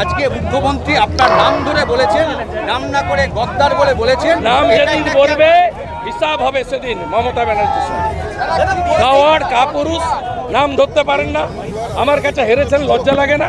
আজকে মুখ্যমন্ত্রী আপনার নাম ধরে বলেছেন নাম না করে গদ্দার বলে বলেছেন নাম যেদিন বলবে হিসাব হবে সেদিন মমতা ব্যানার্জির সঙ্গে। কাপুরুষ নাম ধরতে পারেন না। আমার কাছে হেরেছেন লজ্জা লাগে না।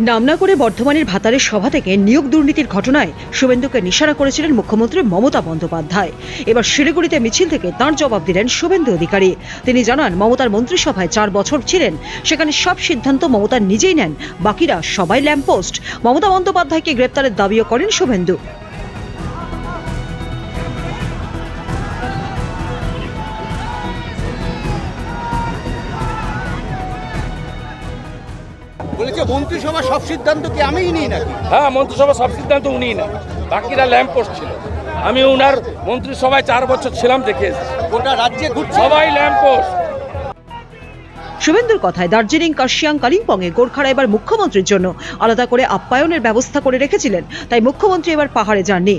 নাম না করে বর্ধমানের ভাতারের সভা থেকে নিয়োগ দুর্নীতির ঘটনায় শুভেন্দুকে নিশানা করেছিলেন মুখ্যমন্ত্রী মমতা বন্দ্যোপাধ্যায়। এবার শিলিগুড়িতে মিছিল থেকে তার জবাব দিলেন শুভেন্দু অধিকারী। তিনি জানান, মমতার মন্ত্রিসভায় চার বছর ছিলেন। সেখানে সব সিদ্ধান্ত মমতা নিজেই নেন, বাকিরা সবাই ল্যাম্পপোস্ট। মমতা বন্দ্যোপাধ্যায়কে গ্রেপ্তারের দাবিও করেন শুভেন্দু। বলেছে মন্ত্রিসভা সব সিদ্ধান্ত কি আমিই নিই নাকি? হ্যাঁ মন্ত্রিসভা সব সিদ্ধান্ত উনিই না বাকিরা ল্যাম্প পোস্ট ছিল। আমি উনার মন্ত্রিসভায় চার বছর ছিলাম দেখে এসেছি। গোটা রাজ্যে ঘুরছে? সবাই ল্যাম্প পোস্ট। শুভেন্দুর কথায় দার্জিলিং কার্শিয়াং কালিম্পংয়ে গোর্খারা এবার মুখ্যমন্ত্রীর জন্য আলাদা করে আপ্যায়নের ব্যবস্থা করে রেখেছিলেন। তাই মুখ্যমন্ত্রী এবার পাহাড়ে যাননি।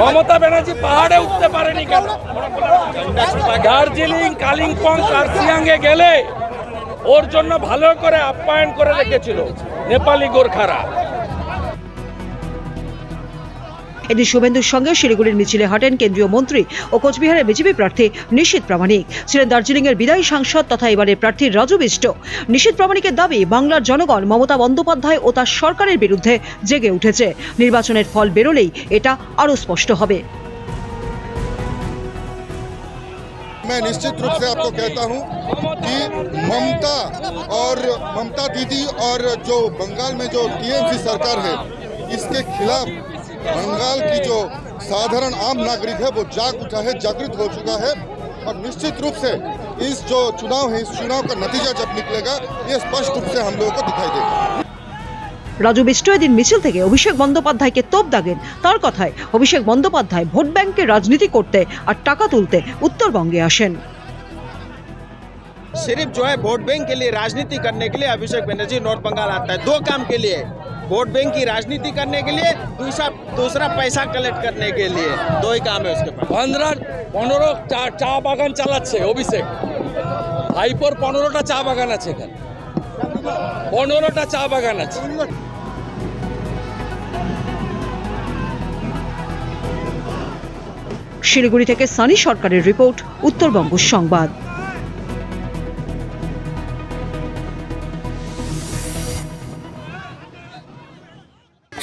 মমতা ব্যানার্জি পাহাড়ে উঠতে পারেনি কেন? দার্জিলিং, কালিম্পং কার্সিয়াংয়ে গেলে ওর জন্য ভালো করে আপ্যায়ন করে রেখেছিল নেপালি গোর্খারা। এদিন শুভেন্দুর সঙ্গে শিলিগুড়ির মিছিলে হাঁটেন কেন্দ্রীয় মন্ত্রী ও কোচবিহারের বিজেপি প্রার্থী নিশীত প্রামাণিক ছিলেন দার্জিলিং এর বিদায়ী সাংসদ তথা এবারের প্রার্থী রাজু বিষ্ট নিশীত প্রামাণিকের দাবি বাংলার জনগণ মমতা বন্দ্যোপাধ্যায় ও তার সরকারের বিরুদ্ধে জেগে উঠেছে নির্বাচনের ফল বেরোলেই এটা আরও স্পষ্ট হবে मैं निश्चित रूप से आपको कहता हूं कि ममता और ममता दीदी और जो बंगाल में जो टीएमसी सरकार है इसके खिलाफ बंगाल की जो साधारण आम नागरिक है वो जाग उठा है जागृत हो चुका है और निश्चित रूप से इस जो चुनाव है इस चुनाव का नतीजा जब निकलेगा ये स्पष्ट रूप से हम लोगों को दिखाई देगा রাজু বিষ্ট এদিন মিছিল থেকে অভিষেক বন্দ্যোপাধ্যায়কে তোপ দাগেন তার কথায় অভিষেক বন্দ্যোপাধ্যায় ভোট ব্যাংকে রাজনীতি করতে আর টাকা তুলতে উত্তরবঙ্গে আসেন सिर्फ जो है वोट बैंक के लिए राजनीति करने के लिए अभिषेक बनर्जी नॉर्थ बंगाल आता है दो काम के लिए वोट बैंक की राजनीति करने के लिए दूसरा दूसरा पैसा कलेक्ट करने के लिए दो ही काम है उसके पास পনেরো পনেরো চা চা বাগান চালাচ্ছে অভিষেক ভাইপোর পনেরোটা চা বাগান আছে এখানে পনেরোটা চা বাগান আছে শিলিগুড়ি থেকে সানি সরকারের রিপোর্ট উত্তরবঙ্গ সংবাদ